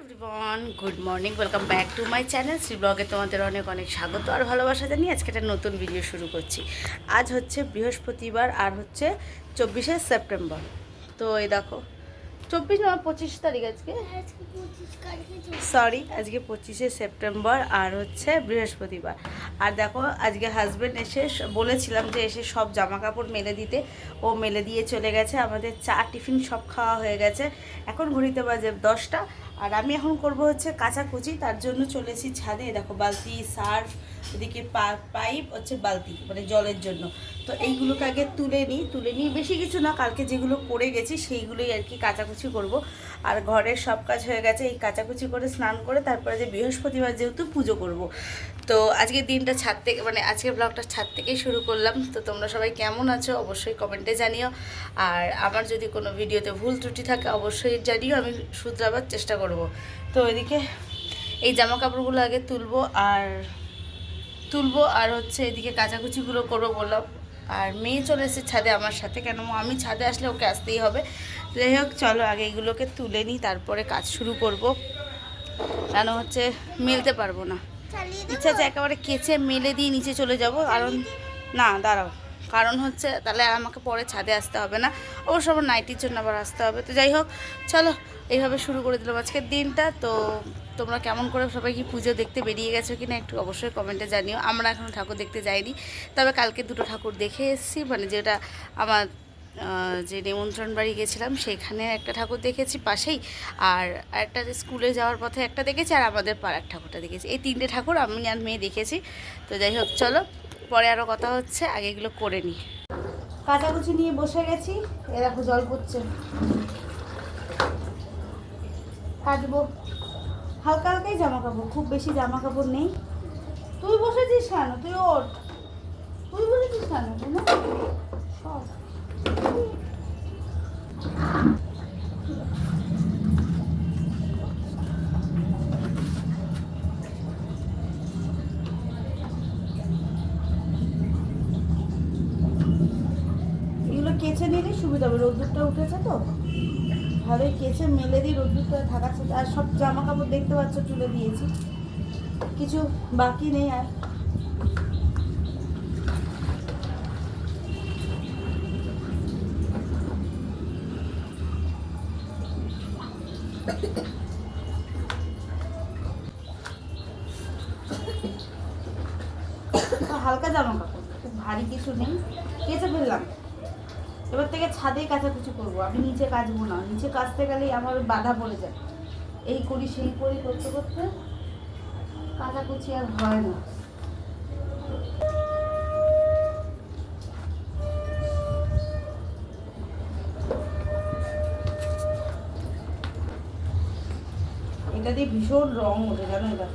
Everyone good morning welcome back to my channel Shri ব্লগে তোমাদের অনেক অনেক স্বাগত আর ভালোবাসা জানিয়ে আজকে একটা নতুন ভিডিও শুরু করছি। আজ হচ্ছে বৃহস্পতিবার আর হচ্ছে চব্বিশে সেপ্টেম্বর। তো এই দেখো, চব্বিশ না, পঁচিশ তারিখ আজকে? সরি আজকে পঁচিশে সেপ্টেম্বর আর হচ্ছে বৃহস্পতিবার। আর দেখো, আজকে হাজব্যান্ড এসে বলেছিলাম যে এসে সব জামা কাপড় মেলে দিতে। ও মেলে দিয়ে চলে গেছে, আমাদের চা, টিফিন সব খাওয়া হয়ে গেছে। এখন ঘড়িতে বাজে দশটা। আর আমি এখন করব হচ্ছে কাচাকুচি, তার জন্য চলেছি ছাদে দেখো বালতি, সার্ফ, এদিকে পাইপ হচ্ছে বালতি মানে জলের জন্য। তো এইগুলোকে আগে তুলে নিই তুলে নিই, বেশি কিছু না, কালকে যেগুলো করে গেছি সেইগুলোই আর কি কাচাকুচি করব। আর ঘরের সব কাজ হয়ে গেছে, এই কাচাকুচি করে স্নান করে তারপরে যে বৃহস্পতিবার যেহেতু পুজো করব। তো আজকের দিনটা ছাদ থেকে মানে আজকের ব্লগটা ছাদ থেকেই শুরু করলাম। তো তোমরা সবাই কেমন আছো? অবশ্যই কমেন্টে জানিও। আর আমার যদি কোনো ভিডিওতে ভুল ত্রুটি থাকে, অবশ্যই জানিও। আমি শুধরাবার চেষ্টা করব। তো এদিকে এই জামা কাপড়গুলো আগে তুলবো আর তুলবো আর হচ্ছে এদিকে কাচাকুচিগুলো করব বললাম। আর মেয়ে চলে এসেছে ছাদে আমার সাথে। কেন আমি ছাদে আসলে ওকে আসতেই হবে। যাই হোক, চলো আগে এগুলোকে তুলে নিই, তারপরে কাজ শুরু করব। কেন হচ্ছে মিলতে পারব না। ইচ্ছা আছে একেবারে কেচে মেলে দিয়ে নিচে চলে যাব কারণ না দাঁড়াও। কারণ হচ্ছে তাহলে আর আমাকে পরে ছাদে আসতে হবে না। অবশ্য আমার নাইটির জন্য আবার আসতে হবে। তো যাই হোক চলো এইভাবে শুরু করে দিলাম আজকের দিনটা। তো তোমরা কেমন করে সবাই কি পুজো দেখতে বেরিয়ে গেছো কিনা একটু অবশ্যই কমেন্টে জানিও। আমরা এখনও ঠাকুর দেখতে যাইনি। তবে কালকে দুটো ঠাকুর দেখে এসেছি। মানে যেটা আমার যে নিমন্ত্রণ বাড়ি গেছিলাম, সেখানে একটা ঠাকুর দেখেছি পাশেই, আর একটা স্কুলে যাওয়ার পথে একটা দেখেছি, আর আমাদের পাড়ার ঠাকুরটা দেখেছি। এই তিনটে ঠাকুর আমি আর মেয়ে দেখেছি। তো যাই হোক, চলো, পরে আরও কথা হচ্ছে, আগে এগুলো করে নিই কাচাকুচি নিয়ে বসে গেছি, এ দেখো জল পড়ছে। কাটবো। হালকা হালকাই জামা কাপড় খুব বেশি জামা কাপড় নেই। তুই বসেছিস কেন? তুই ওঠ। তুই বসেছিস কেন? সব। কেচে নিলে সুবিধা হবে। রোদ্দুরটা উঠেছে তো। ভালোই কেচে মেলে দিই রোদ্দুরটা থাকাচ্ছে। আর সব জামা কাপড় দেখতে পাচ্ছ, তুলে দিয়েছি। কিছু বাকি নেই আর হালকা জামা কাপড় খুব ভারী কিছু নেই কেচে ফেললাম এবার থেকে ছাদেই কাচাকুচি করব। আমি নিচে কাচবো না, নিচে কাচতে গেলেই আমার বাধা পড়ে যায়। এই করি, সেই করি করতে করতে কাচাকুচি আর হয় না। এটা দিয়ে ভীষণ রং ওঠে, জানো এটা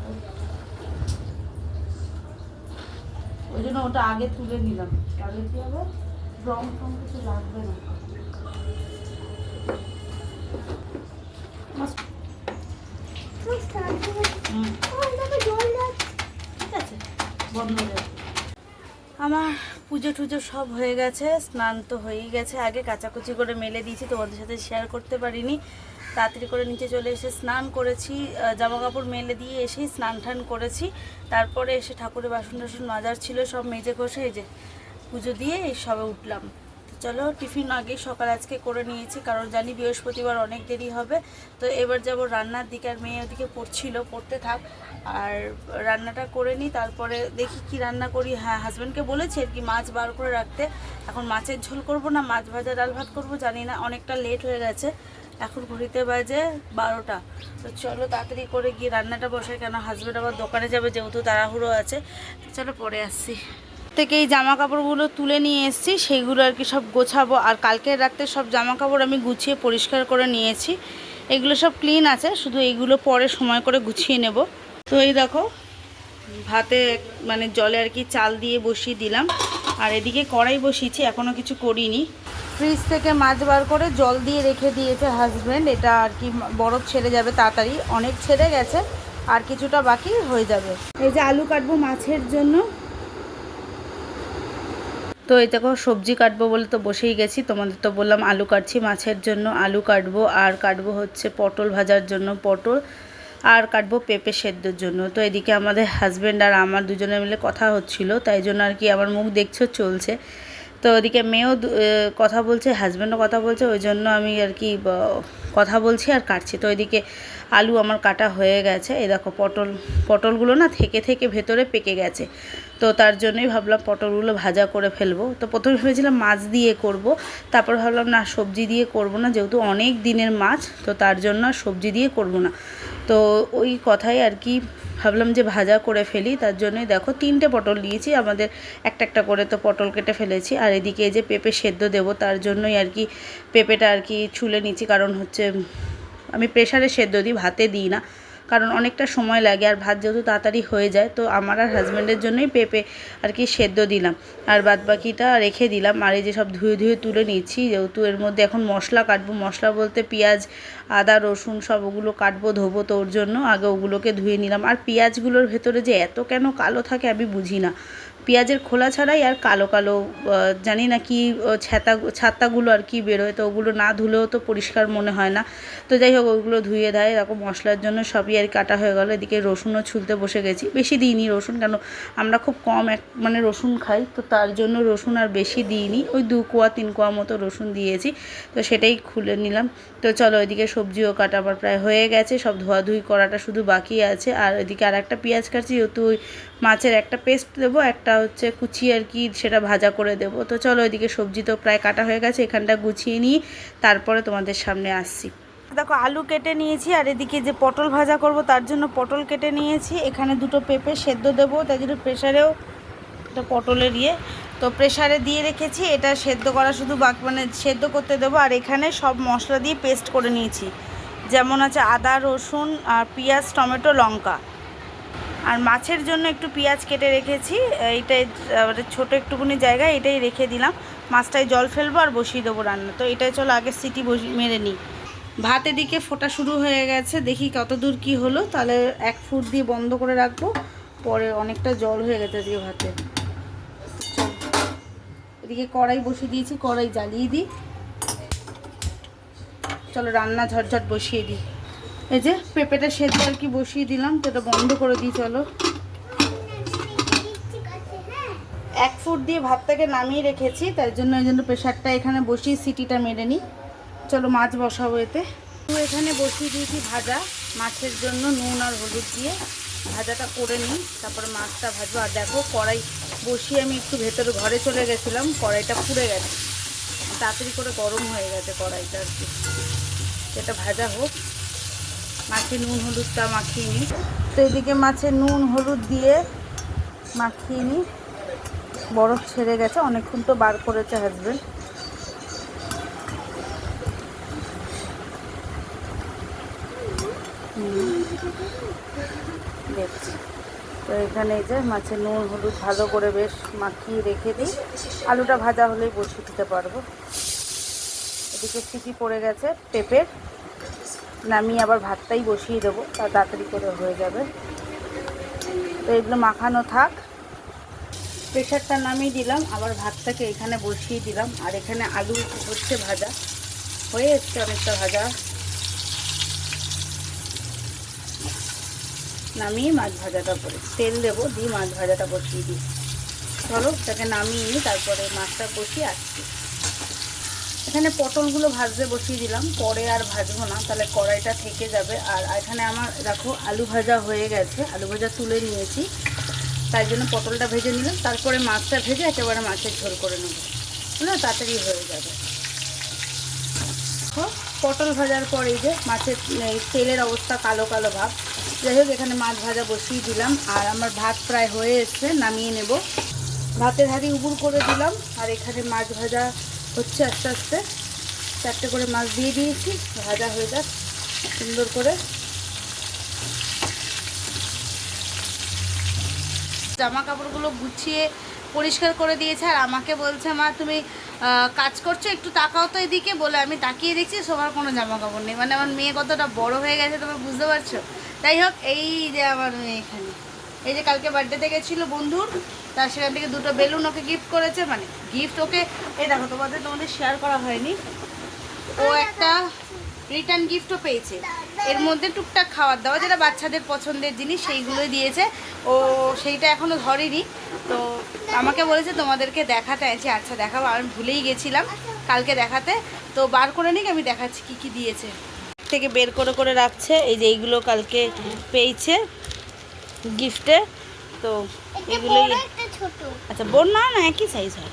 ওই জন্য ওটা আগে তুলে নিলাম। তাহলে কি হবে? রং কিছু লাগবে না। আমার পুজো টুজো সব হয়ে গেছে স্নান তো হয়েই গেছে। আগে কাচাকুচি করে মেলে দিয়েছি তোমাদের সাথে শেয়ার করতে পারিনি। তাড়াতাড়ি করে নিচে চলে এসে স্নান করেছি জামা কাপড় মেলে দিয়ে এসেই স্নান টান করেছি। তারপরে এসে ঠাকুরের বাসন টাসন মাজার ছিল সব মেজে কষে এই যে পুজো দিয়ে সবে উঠলাম। তো চলো টিফিন আগে সকাল আজকে করে নিয়েছি, কারণ জানি বৃহস্পতিবার অনেক দেরি হবে। তো এবার যাব রান্নার দিকে, আর মেয়ে ওদিকে পড়ছিল, পড়তে থাক। আর রান্নাটা করে নিই, তারপরে দেখি কি রান্না করি। হ্যাঁ হাজব্যান্ডকে বলেছি আর কি, মাছ বার করে রাখতে। এখন মাছের ঝোল করব না, মাছ ভাজা, ডাল ভাত করব, জানি না, অনেকটা লেট হয়ে গেছে। এখন ঘড়িতে বাজে বারোটা। তো চলো তাড়াতাড়ি করে গিয়ে রান্নাটা বসে কেন হাজব্যান্ড আবার দোকানে যাবে, যেহেতু তাড়াহুড়ো আছে। চলো পরে আসছি। থেকে এই জামা কাপড়গুলো তুলে নিয়ে এসেছি সেইগুলো আর কি সব গোছাবো। আর কালকের রাত্রে সব জামা কাপড় আমি গুছিয়ে পরিষ্কার করে নিয়েছি। এগুলো সব ক্লিন আছে, শুধু এইগুলো পরে সময় করে গুছিয়ে নেব। তো এই দেখো, ভাতে মানে জলে আর কি চাল দিয়ে বসিয়ে দিলাম। আর এদিকে কড়াই বসিয়েছি এখনও কিছু করিনি। ফ্রিজ থেকে মাছ বার করে জল দিয়ে রেখে দিয়েছে হাজব্যান্ড এটা আর কি বরফ ছেড়ে যাবে তাড়াতাড়ি। অনেক ছেড়ে গেছে, আর কিছুটা বাকি হয়ে যাবে। এই যে আলু কাটবো মাছের জন্য। তো এই দেখো, সবজি কাটবো বলে তো বসেই গেছি। তোমাদের তো বললাম আলু কাটছি, মাছের জন্য আলু কাটবো, আর কাটবো হচ্ছে পটল ভাজার জন্য পটল, আর কাটবো পেঁপে সেদ্ধর জন্য। তো এদিকে আমাদের হাজব্যান্ড আর আমার দুজনে মিলে কথা হচ্ছিল, তাই জন্য আর কি আমার মুখ দেখছ চলছে। তো ওদিকে মেয়েও কথা বলছে হাজব্যান্ডও কথা বলছে, ওই জন্য আমি আর কি কথা বলছি আর কাটছি। তো এদিকে আলু আমার কাটা হয়ে গেছে। এই দেখো, পটল, পটলগুলো না থেকে থেকে ভেতরে পেকে গেছে। তো তার জন্যই ভাবলাম পটলগুলো ভাজা করে ফেলব। তো প্রথমে ভেবেছিলাম মাছ দিয়ে করব, তারপর ভাবলাম না, সবজি দিয়ে করব না, যেহেতু অনেক দিনের মাছ, তো তার জন্য সবজি দিয়ে করব না। তো ওই কথাই আর কি ভাবলাম যে ভাজা করে ফেলি, তার জন্যই দেখো তিনটে পটল নিয়েছি, আমাদের একটা একটা করে তো পটল কেটে ফেলেছি, আর এদিকে যে পেঁপে সেদ্ধ দেবো, তার জন্যই আর কি পেঁপেটা আর কি ছুলে নিচ্ছি, কারণ হচ্ছে আমি প্রেশারে সেদ্ধ দিই, ভাতে দিই না। কারণ অনেকটা সময় লাগে আর ভাত যেহেতু তাড়াতাড়ি হয়ে যায়, তো আমার আর হাজব্যান্ডের জন্যই পেঁপে আর কি সেদ্ধ দিলাম। আর বাদ বাকিটা রেখে দিলাম আর এই যে সব ধুয়ে ধুয়ে তুলে নিচ্ছি, যেহেতু এর মধ্যে এখন মশলা কাটবো, মশলা বলতে পেঁয়াজ, আদা, রসুন সব ওগুলো কাটবো ধোবো তো ওর জন্য, আগে ওগুলোকে ধুয়ে নিলাম। আর পেঁয়াজগুলোর ভেতরে যে এত কেন কালো থাকে আমি বুঝি না। পেঁয়াজের খোলা ছাড়াই আর কালো কালো জানি না কি ছাতা, ছাতাগুলো আর কি বেরোয় তো ওগুলো না ধুলেও তো পরিষ্কার মনে হয় না। তো যাই হোক, ওগুলো ধুয়ে দেয়, এরকম মশলার জন্য সবই আর কাটা হয়ে গেলো। এদিকে রসুনও ছুলতে বসে গেছি। বেশি দিইনি রসুন, কেন আমরা খুব কম এক মানে রসুন খাই, তো তার জন্য রসুন আর বেশি দিইনি। ওই দু কোয়া, তিন কোয়া মতো রসুন দিয়েছি, তো সেটাই খুলে নিলাম। তো চলো ওইদিকে সবজিও কাটা আমার প্রায় হয়ে গেছে, সব ধোয়াধুয়ি করাটা শুধু বাকি আছে। আর এদিকে আর একটা পেঁয়াজ কাটছি, যেহেতু ওই মাছের একটা পেস্ট দেবো, একটা হচ্ছে কুচি আর কি, সেটা ভাজা করে দেবো। তো চলো ওইদিকে সবজি তো প্রায় কাটা হয়ে গেছে, এখানটা গুছিয়ে নিই, তারপরে তোমাদের সামনে আসছি। দেখো, আলু কেটে নিয়েছি, আর এদিকে যে পটল ভাজা করব, তার জন্য পটল কেটে নিয়েছি। এখানে দুটো পেঁপে সেদ্ধ দেবো, তাই জন্য প্রেশারেও এটা পটলের ইয়ে। তো প্রেশারে দিয়ে রেখেছি, এটা সেদ্ধ করা শুধু বাক মানে সেদ্ধ করতে দেবো, আর এখানে সব মশলা দিয়ে পেস্ট করে নিয়েছি। যেমন আছে আদা, রসুন, আর পেঁয়াজ, টমেটো, লঙ্কা। আর মাছের জন্য একটু পেঁয়াজ কেটে রেখেছি, এইটাই ছোট একটুকুনি জায়গায় এটাই রেখে দিলাম। মাছটায় জল ফেলব আর বসিয়ে দেবো রান্না। তো এটাই চলো আগে সিটি বসি, মেরে নিই। ভাত এদিকে ফোটা শুরু হয়ে গেছে, দেখি কত দূর কী হলো। তাহলে এক ফুট দিয়ে বন্ধ করে রাখব, পরে অনেকটা জল হয়ে গেছে আজকে ভাতে। এদিকে কড়াই বসিয়ে দিয়েছি, কড়াই জ্বালিয়ে দিই। চলো রান্না ঝটঝট বসিয়ে দিই। এই যে পেঁপেটা সেদ্ধ আর কি বসিয়ে দিলাম, তো এটা বন্ধ করে দিই, চলো। এক ফুট দিয়ে ভাতটাকে নামিয়ে রেখেছি, তার জন্য ওই জন্য প্রেশারটা এখানে বসিয়ে সিটিটা মেরে নিই। চলো মাছ বসাবো এতে। তো এখানে বসিয়ে দিয়েছি ভাজা, মাছের জন্য নুন আর হলুদ দিয়ে। ভাজাটা করে নিই, তারপরে মাছটা ভাজবো। আর দেখো, কড়াই বসিয়ে আমি একটু ভেতরে ঘরে চলে গেছিলাম, কড়াইটা পুড়ে গেছে। তাড়াতাড়ি করে গরম হয়ে গেছে কড়াইটা আর কি। এটা ভাজা হোক। মাছে নুন, হলুদটা মাখিয়ে নিই তো এদিকে মাছে নুন, হলুদ দিয়ে মাখিয়ে নিই বরফ ছেড়ে গেছে, অনেকক্ষণ তো বার করেছে হাজবেন্ড দেখছি। তো এখানে যে মাছের নুন, হলুদ ভালো করে বেশ মাখিয়ে রেখে দিই। আলুটা ভাজা হলেই বসিয়ে দিতে পারব। এদিকে সিটি পড়ে গেছে পেঁপের। নামিয়ে আবার ভাতটাই বসিয়ে দেবো, তা তাড়াতাড়ি করে হয়ে যাবে। তো এগুলো মাখানো থাক। প্রেশারটা নামিয়ে দিলাম, আবার ভাতটাকে এখানে বসিয়ে দিলাম। আর এখানে আলু হচ্ছে ভাজা। হয়ে এসছে অনেকটা ভাজা। নামিয়ে মাছ ভাজাটা করে, তেল দেবো, দিয়ে মাছ ভাজাটা বসিয়ে দিই। চলো, তাকে নামিয়ে নিই তারপরে মাছটা বসিয়ে আসছি। এখানে পটলগুলো ভাজতে বসিয়ে দিলাম। পরে আর ভাজবো না, তাহলে কড়াইটা থেকে যাবে। আর এখানে আমার, দেখো, আলু ভাজা হয়ে গেছে। আলু ভাজা তুলে নিয়েছি। তাই জন্য পটলটা ভেজে নিলাম। তারপরে মাছটা ভেজে একেবারে মাছের ঝোল করে নেব। না তাড়াতাড়ি হয়ে যাবে। পটল ভাজার পরে যে মাছের তেলের অবস্থা কালো কালো ভাব। যাই হোক, এখানে মাছ ভাজা বসিয়ে দিলাম। আর আমার ভাত প্রায় হয়ে এসছে, নামিয়ে নেব। ভাতের হাঁড়ি উবুর করে দিলাম। আর এখানে মাছ ভাজা হচ্ছে আস্তে আস্তে চারটে করে মাছ দিয়ে দিয়েছি, ভাজা হয়ে যাক, সুন্দর করে। জামা কাপড়গুলো গুছিয়ে পরিষ্কার করে দিয়েছে আর আমাকে বলছে, মা, তুমি কাজ করছ, একটু তাকাও তো এদিকে। বলে, আমি তাকিয়ে দেখছি সবার কোনো জামা কাপড় নেই। মানে আমার মেয়ে কতটা বড় হয়ে গেছে তোমরা বুঝতে পারছ? তাই হোক, এই যে আমার মেয়ে এখানে। এই যে কালকে বার্থডেতে গেছিল বন্ধুর, তার সেখান থেকে দুটো বেলুন ওকে গিফট করেছে মানে গিফট ওকে, এই দেখো, তোমাদের তোমাদের শেয়ার করা হয়নি। ও একটা রিটার্ন গিফটও পেয়েছে। এর মধ্যে টুকটাক খাবার দাওয়া যেটা বাচ্চাদের পছন্দের জিনিস, সেইগুলোই দিয়েছে। ও সেইটা এখনও ধরেনি। তো আমাকে বলেছে, তোমাদেরকে দেখাতে আছে আচ্ছা দেখাবো। আমি ভুলেই গেছিলাম কালকে দেখাতে। তো বার করে নিক, আমি দেখাচ্ছি কি কি দিয়েছে। থেকে বের করে করে রাখছে। এই যে এইগুলো কালকে পেয়েছে। গিফটে তো এগুলোই আচ্ছা বোন না না একই সাইজ হয়?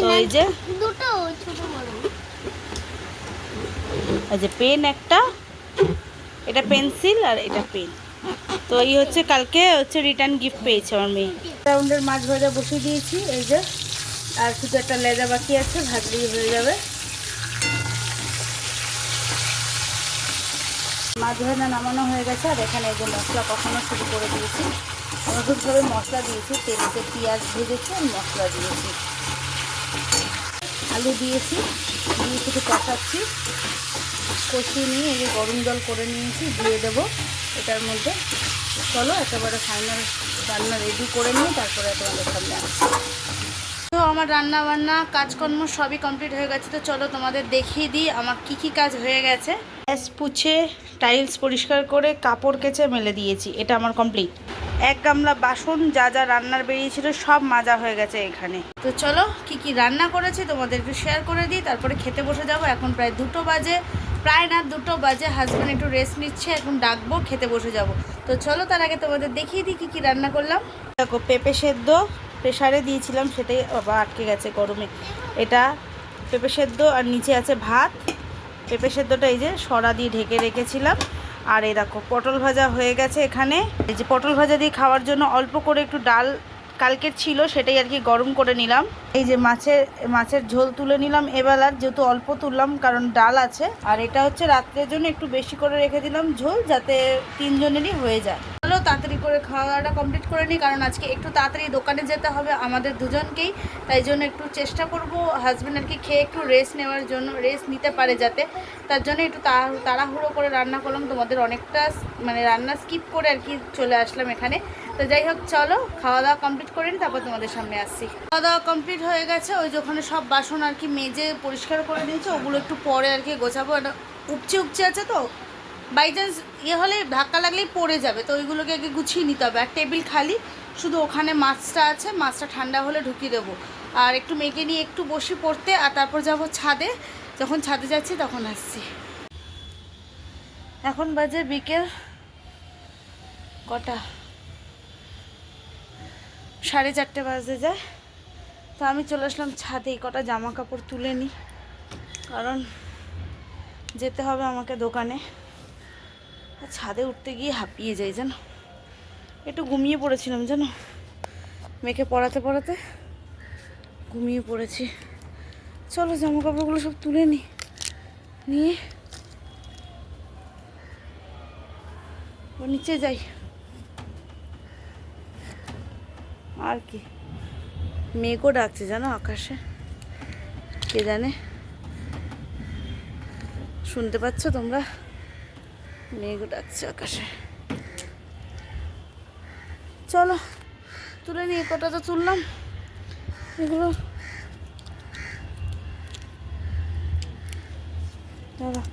তো এই যে দুটো ছোট বড়। এই যে পেন একটা এটা পেন্সিল আর এটা পেন তো এই হচ্ছে কালকে হচ্ছে রিটার্ন গিফট পেয়েছে আমার মেয়ে। রাউন্ডের মাছ ভাজা বসিয়ে দিয়েছি এই যে। আর শুধু একটা লেজা বাকি আছে ভাজলেই হয়ে যাবে। মাছ ভাজা নামানো হয়ে গেছে, আর এখানে এই যে মশলা কখনো শুরু করে দিয়েছি। অনুরূপভাবে মশলা দিয়েছি, তেলেতে পেঁয়াজ ভেজেছি আর মশলা দিয়েছি। আলু দিয়েছি, দিয়ে কিছু কষাচ্ছি। কষিয়ে নিয়ে এই গরম জল করে নিয়েছি, দিয়ে দেবো। এটার মধ্যে চলো, একেবারে ফাইনাল রান্না রেডি করে নিয়ে তারপরে তোমাদের সামনে আসছি। আমার রান্না বান্না কাজকর্ম সবই কমপ্লিট হয়ে গেছে, তো চলো তোমাদের দেখিয়ে দিই আমার কি কি কাজ হয়ে গেছে। গ্যাস পুছে টাইলস পরিষ্কার করে কাপড় কেচে মেলে দিয়েছি, এটা আমার কমপ্লিট এক গামলা বাসন, যা যা রান্নার বেরিয়েছিল সব মাজা হয়ে গেছে এখানে। তো চলো কি কি রান্না করেছি তোমাদের একটু শেয়ার করে দিই, তারপরে খেতে বসে যাব, এখন প্রায় দুটো বাজে। প্রায় না, দুটো বাজে হাজব্যান্ড একটু রেস্ট নিচ্ছে, এখন ডাকবো, খেতে বসে যাব। তো চলো তার আগে তোমাদের দেখিয়ে দিই কী কী রান্না করলাম। দেখো পেঁপে সেদ্ধ প্রেশারে দিয়েছিলাম, সেটাই আবার আটকে গেছে গরমে। এটা পেঁপে সেদ্ধ আর নিচে আছে ভাত। পেঁপে সেদ্ধটা এই যে সরা দিয়ে ঢেকে রেখেছিলাম। আর এই দেখো, পটল ভাজা হয়ে গেছে এখানে। এই যে পটল ভাজা দিয়ে খাওয়ার জন্য অল্প করে একটু ডাল কালকের ছিল, সেটাই আর কি গরম করে নিলাম। এই যে মাছের মাছের ঝোল তুলে নিলাম। এবেলার যেহেতু অল্প তুললাম, কারণ ডাল আছে। আর এটা হচ্ছে রাত্রের জন্য একটু বেশি করে রেখে দিলাম ঝোল, যাতে তিনজনেরই হয়ে যায়। চলো তাড়াতাড়ি করে খাওয়া দাওয়াটা কমপ্লিট করে নিই, কারণ আজকে একটু তাড়াতাড়ি দোকানে যেতে হবে আমাদের দুজনকেই। তাই জন্য একটু চেষ্টা করব হাজব্যান্ড আর কি খেয়ে একটু রেস্ট নেওয়ার জন্য রেস্ট নিতে পারে যাতে। তার জন্য একটু তাড়া- তাড়াহুড়ো করে রান্না করলাম, তোমাদের অনেকটা মানে রান্না স্কিপ করে আর কি চলে আসলাম এখানে। তো যাই হোক, চলো খাওয়া দাওয়া কমপ্লিট করে নিই, তারপর তোমাদের সামনে আসছি। খাওয়া দাওয়া কমপ্লিট হয়ে গেছে, ওই যে ওখানে সব বাসন আর কি মেজে পরিষ্কার করে দিয়েছে, ওগুলো একটু পরে আর কি গোছাবো। এটা উপচে উপচে আছে তো? বাই চান্স ইয়ে হলে ধাক্কা লাগলেই পড়ে যাবে, তো ওইগুলোকে আগে গুছিয়ে নিতে হবে। আর টেবিল খালি, শুধু ওখানে মাছটা আছে, মাছটা ঠান্ডা হলে ঢুকিয়ে দেবো। আর একটু মেখে নিয়ে একটু বসে পড়তে, আর তারপর যাব ছাদে। যখন ছাদে যাচ্ছি, তখন আসছি। এখন বাজে বিকেল কটা? সাড়ে চারটে বাজে যায়। তো আমি চলে আসলাম ছাদে কটা জামা কাপড় তুলে নিই কারণ যেতে হবে আমাকে দোকানে। ছাদে উঠতে গিয়ে হাঁপিয়ে যাই জানো। একটু ঘুমিয়ে পড়েছিলাম জানো। মেয়েকে পড়াতে পড়াতে ঘুমিয়ে পড়েছি। চলো জামা কাপড়গুলো সব তুলে নিই নিয়ে নিচে যাই। আর কি। মেঘও ডাকছে জানো আকাশে। কে জানে? শুনতে পাচ্ছ তোমরা? মেঘও ডাকছে আকাশে। চলো, তুলে নিয়ে কটা তো তুললাম, এগুলো।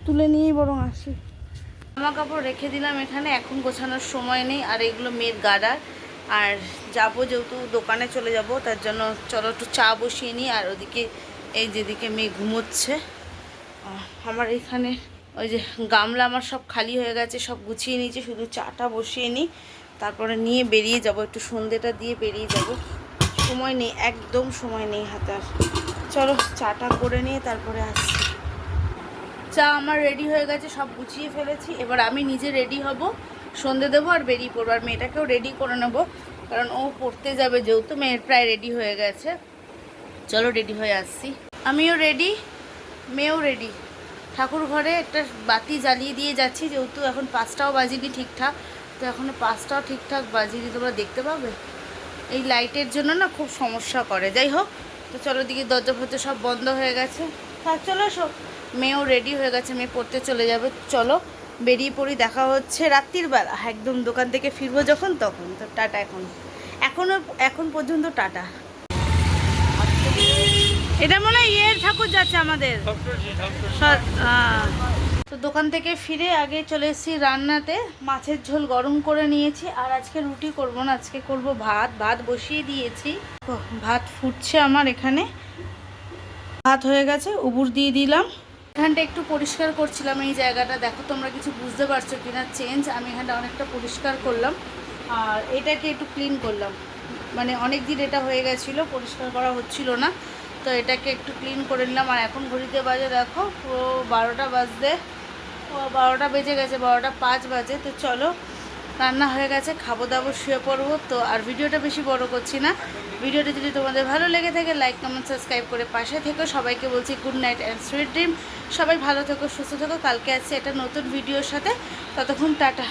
তুলে নিয়েই বরং আসি। জামা কাপড় রেখে দিলাম এখানে, এখন গোছানোর সময় নেই, আর এগুলো মেয়ের গাডার আর যাব যেহেতু দোকানে চলে যাব, তার জন্য চলো একটু চা বসিয়ে নিই, আর ওদিকে এই যেদিকে মেয়ে ঘুমোচ্ছে আমার এখানে ওই যে গামলা আমার সব খালি হয়ে গেছে, সব গুছিয়ে নিয়েছি, শুধু চাটা বসিয়ে নিই। তারপরে নিয়ে বেরিয়ে যাব, একটু সন্ধেটা দিয়ে বেরিয়ে যাব। সময় নেই, একদম সময় নেই হাতে আর। চলো চাটা করে নিয়ে তারপরে আসছি। চা আমার রেডি হয়ে গেছে, সব গুছিয়ে ফেলেছি। এবার আমি নিজে রেডি হব, সন্ধে দেবো আর বেরিয়ে পড়ব। আর মেয়েটাকেও রেডি করে নেব, কারণ ও পড়তে যাবে যেহেতু, মেয়ের প্রায় রেডি হয়ে গেছে। চলো রেডি হয়ে আসছি। আমিও রেডি মেয়েও রেডি ঠাকুর ঘরে একটা বাতি জ্বালিয়ে দিয়ে যাচ্ছি, যেহেতু এখন পাঁচটাও বাজিনি ঠিকঠাক। তো এখনও পাঁচটাও ঠিকঠাক বাজিনি, তোমরা দেখতে পাবে। এই লাইটের জন্য না খুব সমস্যা করে। যাই হোক, তো চলো দিকে দরজা ফরজা সব বন্ধ হয়ে গেছে। থাক চলো এসো। মেয়েও রেডি হয়ে গেছে, মেয়ে পড়তে চলে যাবে। চলো, বেরিয়ে পড়ি, দেখা হচ্ছে রাত্রির বেলা। একদম দোকান থেকে ফিরবো যখন, তখন। তো টাটা এখন। এখনও এখন পর্যন্ত টাটা। এটা মনে হয় ইয়ের ঠাকুর যাচ্ছে আমাদের। তো তো দোকান থেকে ফিরে আগে চলে এসেছি রান্নাতে। মাছের ঝোল গরম করে নিয়েছি আর আজকে রুটি করব না আজকে করব ভাত। ভাত বসিয়ে দিয়েছি। ভাত ফুটছে আমার এখানে। ভাত হয়ে গেছে উবুর দিয়ে দিলাম। এখানটা একটু পরিষ্কার করছিলাম এই জায়গাটা। দেখো তোমরা কিছু বুঝতে পারছ কিনা? চেঞ্জ আমি এখানটা অনেকটা পরিষ্কার করলাম। আর এটাকে একটু ক্লিন করলাম। মানে অনেক দিন এটা হয়ে গেছিল পরিষ্কার করা হচ্ছিল না। তো এটাকে একটু ক্লিন করে নিলাম। আর এখন ঘড়িতে বাজে দেখো, পুরো বারোটা বাজতে। বারোটা বেজে গেছে, বারোটা পাঁচ বাজে। তো চলো, রান্না হয়ে গেছে খাব দাবো শুয়ে পড়ব। তো আর ভিডিওটা বেশি বড় করছি না। ভিডিওটা যদি তোমাদের ভালো লেগে থাকে লাইক কমেন্ট সাবস্ক্রাইব করে পাশে থেকো। সবাইকে বলছি good night and sweet dream সবাই ভালো থেকো, সুস্থ থেকো। কালকে আছে একটা নতুন ভিডিওর সাথে। ততক্ষণ টাটা।